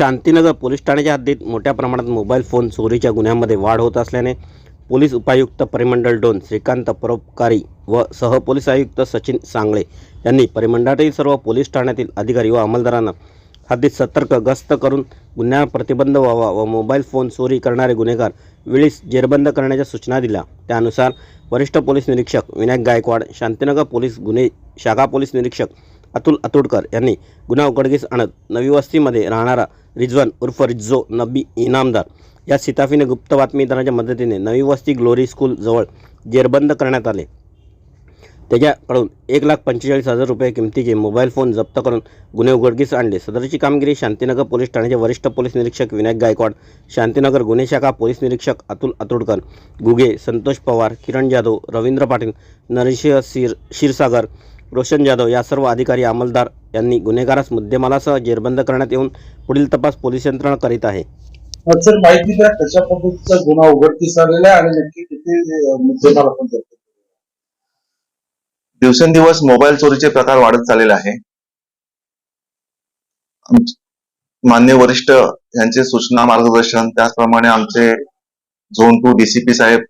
Shantinagar police ठाण्याच्या हद्दीत मोठ्या प्रमाणात मोबाईल फोन चोरीच्या गुन्ह्यांमध्ये वाढ होत असल्याने पोलीस उपायुक्त परिमंडळ दोन श्रीकांत परोपकारी व सहपोलीस आयुक्त सचिन सांगळे यांनी परिमंडळातील सर्व पोलीस ठाण्यातील अधिकारी व अंमलदारांना हद्दीत सतर्क गस्त करून गुन्ह्यावर प्रतिबंध व्हावा व मोबाईल फोन चोरी करणारे गुन्हेगार वेळीच जेरबंद करण्याच्या सूचना दिल्या. त्यानुसार वरिष्ठ पोलीस निरीक्षक विनायक गायकवाड शांतीनगर पोलीस गुन्हे शाखा पोलीस निरीक्षक अतुल अतुडकर यांनी गुन्हा उघडकीस आणत नवी वस्तीमध्ये राहणारा रिजवान उर्फ रिज्जो नबी इनामदार. या सिताफीने गुप्त बातमीदाराच्या मदतीने नवी वस्ती ग्लोरी स्कूल जवळ जेरबंद करण्यात आले. त्याच्याकडून एक लाख पंचेचाळीस हजार रुपये किमतीचे मोबाईल फोन जप्त करून गुन्हे उघडकीस आणले. सदरची कामगिरी शांतीनगर पोलीस ठाण्याचे वरिष्ठ पोलीस निरीक्षक विनायक गायकवाड शांतीनगर गुन्हे शाखा पोलीस निरीक्षक अतुल अतुडकर गुगे संतोष पवार किरण जाधव रवींद्र पाटील नरेश शिर क्षीरसागर रोशन जाधव या सर्व अधिकारी अंमलदार यांनी गुन्हेगारास मुद्देमालासह जेरबंद करण्यात येऊन पुढील तपास पोलीस यंत्रणा करीत आहे. सर माहिती द्या कशा पद्धतीचा गुन्हा उघडकीस आलेला आहे आणि नक्की किती मुद्देमाल आपण दिवसेंदिवस मोबाईल चोरीचे प्रकार वाढत चाललेले आहे. मान्य वरिष्ठ यांचे सूचना मार्गदर्शन त्याचप्रमाणे आमचे झोन टू डीसीपी साहेब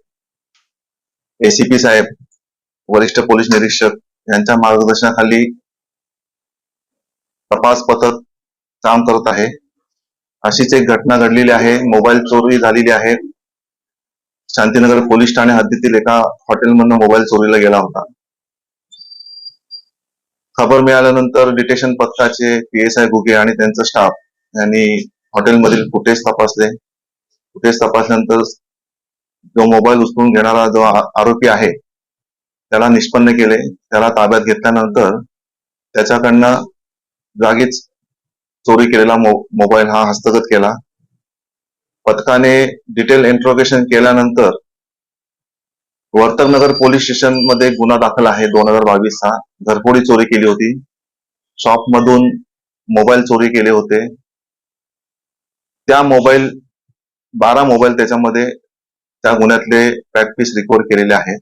एसीपी साहेब वरिष्ठ पोलीस निरीक्षक यांच्या मार्गदर्शनाखाली तपास पथक काम करत आहे. अशीच एक घटना घडलेली आहे. मोबाईल चोरी झालेली आहे. शांतीनगर पोलीस ठाणे हद्दीतील एका हॉटेलमधून मोबाईल चोरीला गेला होता. खबर मिळाल्यानंतर डिटेक्शन पथकाचे पी एस आय आणि त्यांचा स्टाफ यांनी हॉटेलमधील फुटेज तपासले. फुटेज तपासल्यानंतर जो मोबाईल उचलून घेणारा जो आरोपी आहे त्याला निष्पन्न केले. त्याला ताब्यात घेतल्यानंतर त्याच्याकडनं जागीच चोरी केलेला मो- मोबाईल हा हस्तगत केला. पथकाने डिटेल इंट्रोगेशन केल्यानंतर वर्तकनगर पोलीस स्टेशनमध्ये गुन्हा दाखल आहे दोन हजार बावीसचा. घरफोडी चोरी केली होती. शॉप मधून मोबाईल चोरी केले होते. त्या मोबाईल बारा मोबाईल त्याच्यामध्ये त्या गुन्ह्यातले पॅकपीस रिकवर केलेले आहेत.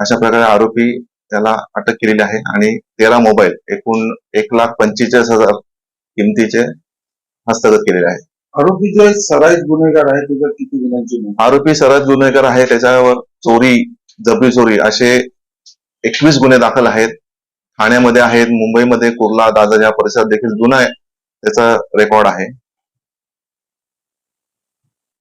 अशा प्रकारे आरोपी त्याला अटक केलेली आहे. आणि तेरा मोबाईल एकूण एक लाख पंचेचाळीस हजार किमतीचे हस्तगत केलेले आहेत. आरोपी जे सराईत गुन्हेगार आहे त्याच्या किती गुन्ह्यांची आरोपी सरळ गुन्हेगार आहे त्याच्यावर चोरी जबरी चोरी असे एकवीस गुन्हे दाखल आहेत. ठाण्यामध्ये आहेत मुंबईमध्ये कुर्ला दादर या परिसरात देखील जुना आहे. त्याचा रेकॉर्ड आहे.